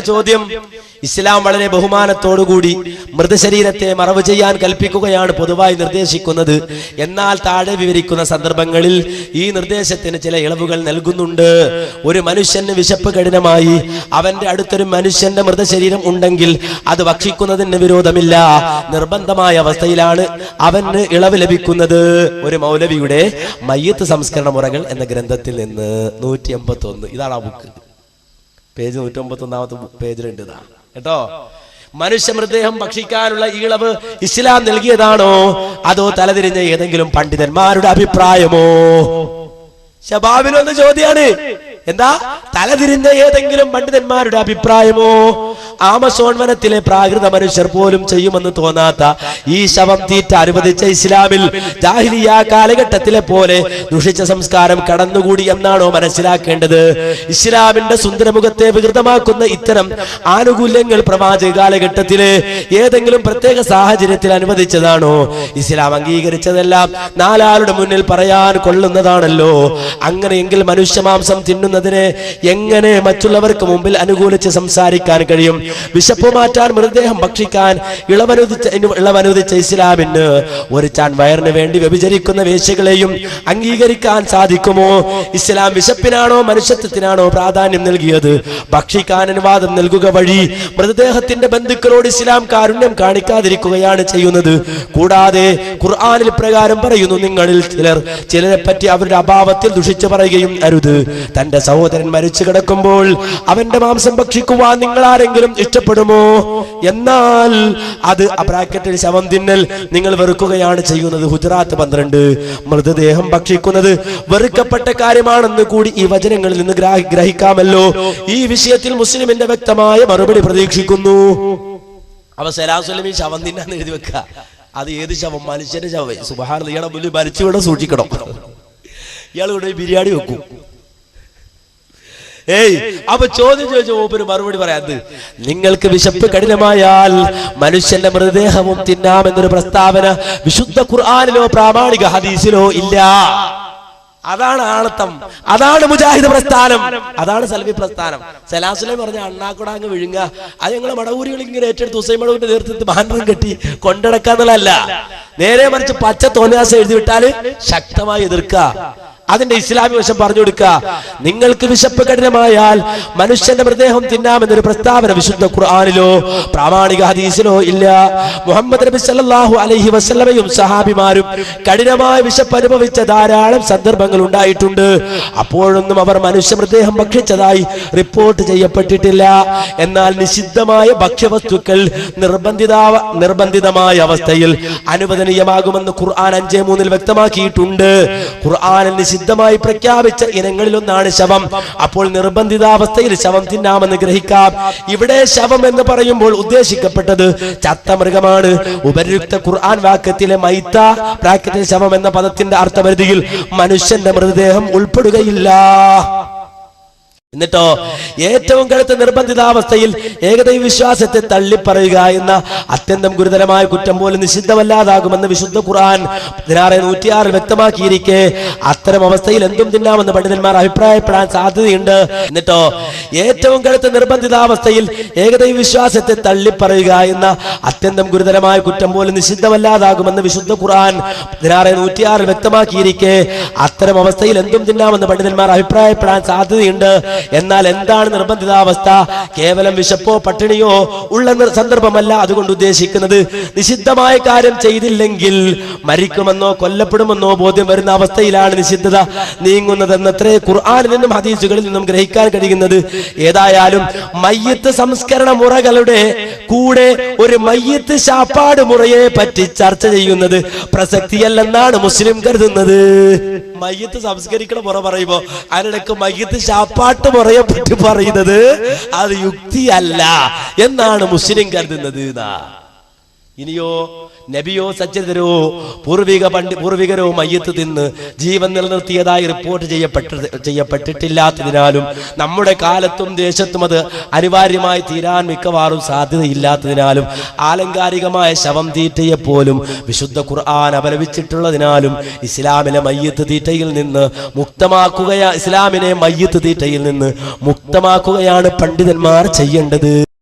ചോദ്യം ഇസ്ലാം വളരെ ബഹുമാനത്തോടുകൂടി മൃതശരീരത്തെ മറവ് ചെയ്യാൻ കൽപ്പിക്കുകയാണ് പൊതുവായി നിർദ്ദേശിക്കുന്നത്. എന്നാൽ താഴെ വിവരിക്കുന്ന സന്ദർഭങ്ങളിൽ ഈ നിർദ്ദേശത്തിന് ചില ഇളവുകൾ നൽകുന്നുണ്ട്. ഒരു മനുഷ്യന് വിശപ്പ് കഠിനമായി അവന്റെ അടുത്തൊരു മനുഷ്യന്റെ മൃതശരീരം ഉണ്ടെങ്കിൽ അത് ഭക്ഷിക്കുന്നതിന് വിരോധമില്ല. നിർബന്ധമായ അവസ്ഥയിലാണ് അവന് ഇളവ് ലഭിക്കുന്നത്. ഒരു മൗലവിയുടെ മയ്യത്ത് സംസ്കരണ മുറകൾ എന്ന ഗ്രന്ഥത്തിൽ നിന്ന് നൂറ്റി എൺപത്തി ഒന്ന് ഇതാണ് ആ ബുക്ക്. പേജ് നൂറ്റമ്പത്തി ഒന്നാമത്തെ പേജിലുണ്ട് ഇതാ. കേട്ടോ? മനുഷ്യ മൃതദേഹം ഭക്ഷിക്കാനുള്ള ഈളവ് ഇസ്ലാം നൽകിയതാണോ? അതോ തലതിരിഞ്ഞ ഏതെങ്കിലും പണ്ഡിതന്മാരുടെ അഭിപ്രായമോ? ശബാബിനൊന്ന് ചോദ്യാണ്. എന്താ? തലതിരിഞ്ഞ ഏതെങ്കിലും പണ്ഡിതന്മാരുടെ അഭിപ്രായമോ? ആമസോൺ വനത്തിലെ പ്രാകൃത മനുഷ്യർ പോലും ചെയ്യുമെന്ന് തോന്നാത്ത ഈ ശവം തീറ്റ അനുവദിച്ച ഇസ്ലാമിൽ കാലഘട്ടത്തിലെ പോലെ ദുഷിച്ച സംസ്കാരം കടന്നുകൂടി എന്നാണോ മനസ്സിലാക്കേണ്ടത്? ഇസ്ലാമിന്റെ സുന്ദരമുഖത്തെ വികൃതമാക്കുന്ന ഇത്തരം ആനുകൂല്യങ്ങൾ പ്രവാചക കാലഘട്ടത്തിൽ ഏതെങ്കിലും പ്രത്യേക സാഹചര്യത്തിൽ അനുവദിച്ചതാണോ? ഇസ്ലാം അംഗീകരിച്ചതെല്ലാം നാലാളുടെ മുന്നിൽ പറയാൻ കൊള്ളുന്നതാണല്ലോ. അങ്ങനെയെങ്കിൽ മനുഷ്യമാംസം തിന്നുന്നതിനെ എങ്ങനെ മറ്റുള്ളവർക്ക് മുമ്പിൽ അനുകൂലിച്ച് സംസാരിക്കാൻ കഴിയും? വിശപ്പ് മാറ്റാൻ മൃതദേഹം ഭക്ഷിക്കാൻ ഇളവനുദിച്ച ഇളവനുദിച്ച ഇസ്ലാമിന് ഒരു ചാൻ വയറിന് വേണ്ടി വ്യഭിചരിക്കുന്ന വേശ്യകളെയും അംഗീകരിക്കാൻ സാധിക്കുമോ? ഇസ്ലാം വിശപ്പിനാണോ മനുഷ്യത്വത്തിനാണോ പ്രാധാന്യം നൽകിയത്? ഭക്ഷിക്കാൻ അനുവാദം നൽകുക വഴി മൃതദേഹത്തിന്റെ ബന്ധുക്കളോട് ഇസ്ലാം കാരുണ്യം കാണിക്കാതിരിക്കുകയാണ് ചെയ്യുന്നത്. കൂടാതെ ഖുർആാനിൽ പ്രകാരം പറയുന്നു നിങ്ങളിൽ ചിലർ ചിലരെ പറ്റി അവരുടെ അഭാവത്തിൽ ദുഷിച്ചു പറയുകയും അരുത്. തന്റെ സഹോദരൻ മരിച്ചു കിടക്കുമ്പോൾ അവന്റെ മാംസം ഭക്ഷിക്കുവാൻ നിങ്ങൾ ആരെങ്കിലും ഇഷ്ടപ്പെടുമോ? എന്നാൽ അത് ബ്രാക്കറ്റിൽ ശവം തിന്നൽ നിങ്ങൾ വെറുക്കുകയാണ് ചെയ്യുന്നത്. ഹുജറാത്ത് പന്ത്രണ്ട്. മൃതദേഹം ഭക്ഷിക്കുന്നത് വെറുക്കപ്പെട്ട കാര്യമാണെന്ന് കൂടി ഈ വചനങ്ങളിൽ നിന്ന് ഗ്രഹിക്കാമല്ലോ. ഈ വിഷയത്തിൽ മുസ്ലിമിന്റെ വ്യക്തമായ മറുപടി പ്രതീക്ഷിക്കുന്നു. അവ സലാസുലമി ശവം തിന്നാന്ന് എഴുതി വെക്ക. അത് ഏത് ശവം? മനുഷ്യന്റെ ശവം സുഹാർ ഇയാളെ മുന്നിൽ മരിച്ചു ഇവിടെ സൂക്ഷിക്കണം. ഇയാൾ ഇവിടെ ബിരിയാണി വെക്കും. ഏയ് അപ്പൊ ചോദ്യം ചോദിച്ച മൂപ്പര് മറുപടി പറയാത് നിങ്ങൾക്ക് വിശപ്പ് കഠിനമായാൽ മനുഷ്യന്റെ മൃതദേഹവും തിന്നാമെന്നൊരു പ്രസ്താവന വിശുദ്ധ ഖുർആാനിലോ പ്രാമാണിക ഹദീസിലോ ഇല്ല. അതാണ് ആണത്തം. അതാണ് മുജാഹിദ് പ്രസ്ഥാനം. അതാണ് സൽവി പ്രസ്ഥാനം. സലാസുലൈ പറഞ്ഞ അണ്ണാക്കുട അങ്ങ് വിഴുങ്ങ അത് ഞങ്ങളെ മടവൂരികൾ ഇങ്ങനെ ഏറ്റെടുത്ത് ഹുസൈൻ മടവിന്റെ നേതൃത്വത്തിൽ ബാനറും കെട്ടി കൊണ്ടടക്കാന്നുള്ളതല്ല. നേരെ മറിച്ച് പച്ച തോന്നിയാസം എഴുതി വിട്ടാൽ ശക്തമായി എതിർക്കുക. അതിന്റെ ഇസ്ലാമി വശം പറഞ്ഞു കൊടുക്കുക. നിങ്ങൾക്ക് വിശപ്പ് കഠിനമായാൽ മനുഷ്യന്റെ മൃതദേഹം തിന്നാമെന്നൊരു പ്രസ്താവന വിശുദ്ധ ഖുർആാനിലോ പ്രാമാണിക ഹദീസിലോ ഇല്ല. മുഹമ്മദ് നബി സല്ലാഹു അലൈഹി വസല്ലമയും സഹാബിമാരും കഠിനമായ വിശപ്പ് അനുഭവിച്ച ധാരാളം സന്ദർഭങ്ങൾ ഉണ്ടായിട്ടുണ്ട്. അപ്പോഴൊന്നും അവർ മനുഷ്യ മൃതദേഹം ഭക്ഷിച്ചതായി റിപ്പോർട്ട് ചെയ്യപ്പെട്ടിട്ടില്ല. എന്നാൽ നിഷിദ്ധമായ ഭക്ഷ്യവസ്തുക്കൾ നിർബന്ധിത നിർബന്ധിതമായ അവസ്ഥയിൽ അനുവദനീയമാകുമെന്ന് ഖുർആൻ അഞ്ചേ മൂന്നിൽ വ്യക്തമാക്കിയിട്ടുണ്ട്. ഖുർആനിൽ നിഷിദ്ധമായി പ്രഖ്യാപിച്ച ഇനങ്ങളിലൊന്നാണ് ശവം. അപ്പോൾ നിർബന്ധിതാവസ്ഥയിൽ ശവം തിന്നാമെന്ന് ഗ്രഹിക്കാം. ഇവിടെ ശവം എന്ന് പറയുമ്പോൾ ഉദ്ദേശിക്കപ്പെട്ടത് ചത്ത മൃഗമാണ് ഉപരുക്ത ഖുർആൻ വാക്യത്തിലെ മൈത്ത ബ്രാക്കറ്റിൽ ശവം എന്ന പദത്തിന്റെ അർത്ഥപരിധിയിൽ മനുഷ്യന്റെ മൃതദേഹം ഉൾപ്പെടുകയില്ല. എന്നിട്ടോ ഏറ്റവും കടുത്ത നിർബന്ധിതാവസ്ഥയിൽ ഏകദൈവ വിശ്വാസത്തെ തള്ളിപ്പറയുക എന്ന അത്യന്തം ഗുരുതരമായ കുറ്റം പോലും നിഷിദ്ധമല്ലാതാകുമെന്ന് വിശുദ്ധ ഖുർആൻ പതിനാറ് നൂറ്റിയാറിൽ വ്യക്തമാക്കിയിരിക്കെ. അത്തരം അവസ്ഥയിൽ എന്തും തിന്നാമെന്ന് പണ്ഡിതന്മാർ അഭിപ്രായപ്പെടാൻ സാധ്യതയുണ്ട്. എന്നിട്ടോ ഏറ്റവും കടുത്ത നിർബന്ധിതാവസ്ഥയിൽ ഏകദൈവ വിശ്വാസത്തെ തള്ളിപ്പറയുക എന്ന അത്യന്തം ഗുരുതരമായ കുറ്റം പോലും നിഷിദ്ധമല്ലാതാകുമെന്ന് വിശുദ്ധ ഖുർആൻ പതിനാറ് നൂറ്റിയാറിൽ വ്യക്തമാക്കിയിരിക്കെ. അത്തരം അവസ്ഥയിൽ എന്തും തിന്നാമെന്ന് പണ്ഡിതന്മാർ അഭിപ്രായപ്പെടാൻ സാധ്യതയുണ്ട്. എന്നാൽ എന്താണ് നിർബന്ധിതാവസ്ഥ? കേവലം വിശപ്പോ പട്ടിണിയോ ഉള്ള സന്ദർഭമല്ല അതുകൊണ്ട് ഉദ്ദേശിക്കുന്നത്. നിഷിദ്ധമായ കാര്യം ചെയ്തില്ലെങ്കിൽ മരിക്കുമെന്നോ കൊല്ലപ്പെടുമെന്നോ ബോധ്യം വരുന്ന അവസ്ഥയിലാണ് നിഷിദ്ധത നീങ്ങുന്നതെന്നത്രേ ഖുർആാനിൽ നിന്നും ഹദീസുകളിൽ നിന്നും ഗ്രഹിക്കാൻ കഴിയുന്നത്. ഏതായാലും മയ്യത്ത് സംസ്കരണ മുറകളുടെ കൂടെ ഒരു മയ്യത്ത് ശാപ്പാട് മുറയെ പറ്റി ചർച്ച ചെയ്യുന്നത് പ്രസക്തിയല്ലെന്നാണ് മുസ്ലിം കരുതുന്നത്. മയ്യത്ത് സംസ്കരിക്കണ പുറ പറയുമ്പോ അതിനിടക്ക് മയ്യത്ത് ചാപ്പാട്ട് പുറയെ പറ്റി പറയുന്നത് അത് യുക്തിയല്ല എന്നാണ് മുസ്ലിം കരുതുന്നത് എന്നാ ഇനിയോ നബിയോ സജ്ജതരോ പൂർവിക പണ്ഡി പൂർവികരോ മയ്യത്ത് തിന്ന് ജീവൻ നിലനിർത്തിയതായി റിപ്പോർട്ട് ചെയ്യപ്പെട്ട ചെയ്യപ്പെട്ടിട്ടില്ലാത്തതിനാലും നമ്മുടെ കാലത്തും ദേശത്തും അത് അനിവാര്യമായി തീരാൻ മിക്കവാറും സാധ്യതയില്ലാത്തതിനാലും ആലങ്കാരികമായ ശവം തീറ്റയെ പോലും വിശുദ്ധ ഖുർആൻ അപലപിച്ചിട്ടുള്ളതിനാലും ഇസ്ലാമിലെ മയ്യത്ത് തീറ്റയിൽ നിന്ന് മുക്തമാക്കുകയാ ഇസ്ലാമിനെ മയ്യത്ത് തീറ്റയിൽ നിന്ന് മുക്തമാക്കുകയാണ് പണ്ഡിതന്മാർ ചെയ്യേണ്ടത്.